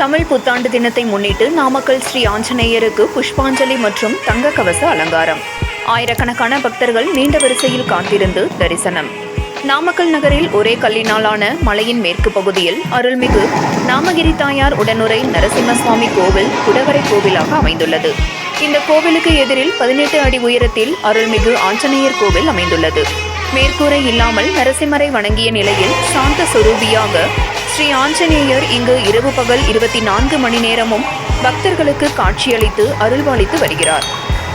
தமிழ் புத்தாண்டு தினத்தை முன்னிட்டு நாமக்கல் ஸ்ரீ ஆஞ்சநேயருக்கு புஷ்பாஞ்சலி மற்றும் தங்க கவச அலங்காரம். ஆயிரக்கணக்கான பக்தர்கள் நீண்ட வரிசையில் காத்திருந்து தரிசனம். நாமக்கல் நகரில் ஒரே கல்லினாலான மலையின் மேற்கு பகுதியில் அருள்மிகு நாமகிரி தாயார் உடனுரை நரசிம்மசுவாமி கோவில் குடவரை கோவிலாக அமைந்துள்ளது. இந்த கோவிலுக்கு எதிரில் பதினெட்டு அடி உயரத்தில் அருள்மிகு ஆஞ்சநேயர் கோவில் அமைந்துள்ளது. மேற்கூரை இல்லாமல் நரசிம்மரை வணங்கிய நிலையில் சாந்த சுரூபியாக ஸ்ரீ ஆஞ்சநேயர் இங்கு இரவு பகல் இருபத்தி நான்கு மணி நேரமும் பக்தர்களுக்கு காட்சியளித்து அருள்பாலித்து வருகிறார்.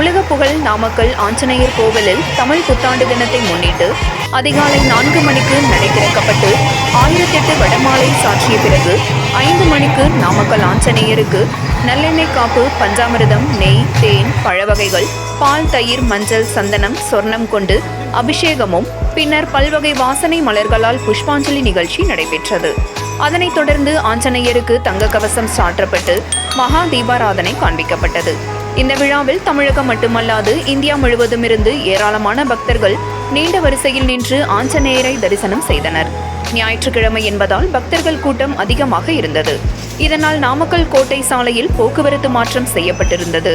உலக புகழ் நாமக்கல் ஆஞ்சநேயர் கோவிலில் தமிழ் புத்தாண்டு தினத்தை முன்னிட்டு அதிகாலை நான்கு மணிக்கு நடை திறக்கப்பட்டு ஆயிரத்தெட்டு வடமாலை சாற்றிய பிறகு ஐந்து மணிக்கு நாமக்கல் ஆஞ்சநேயருக்கு நல்லெண்ணெய் காப்பு பஞ்சாமிரதம் நெய் தேன் பழவகைகள் பால் தயிர் மஞ்சள் சந்தனம் சொர்ணம் கொண்டு அபிஷேகமும் பின்னர் பல்வகை வாசனை மலர்களால் புஷ்பாஞ்சலி நிகழ்ச்சி நடைபெற்றது. அதனைத் தொடர்ந்து ஆஞ்சநேயருக்கு தங்க கவசம் சாற்றப்பட்டு மகா தீபாராதனை காண்பிக்கப்பட்டது. இந்த விழாவில் தமிழகம் மட்டுமல்லாது இந்தியா முழுவதும் இருந்து ஏராளமான பக்தர்கள் நீண்ட வரிசையில் நின்று ஆஞ்சநேயரை தரிசனம் செய்தனர். ஞாயிற்றுக்கிழமை என்பதால் பக்தர்கள் கூட்டம் அதிகமாக இருந்தது. இதனால் நாமக்கல் கோட்டை சாலையில் போக்குவரத்து மாற்றம் செய்யப்பட்டிருந்தது.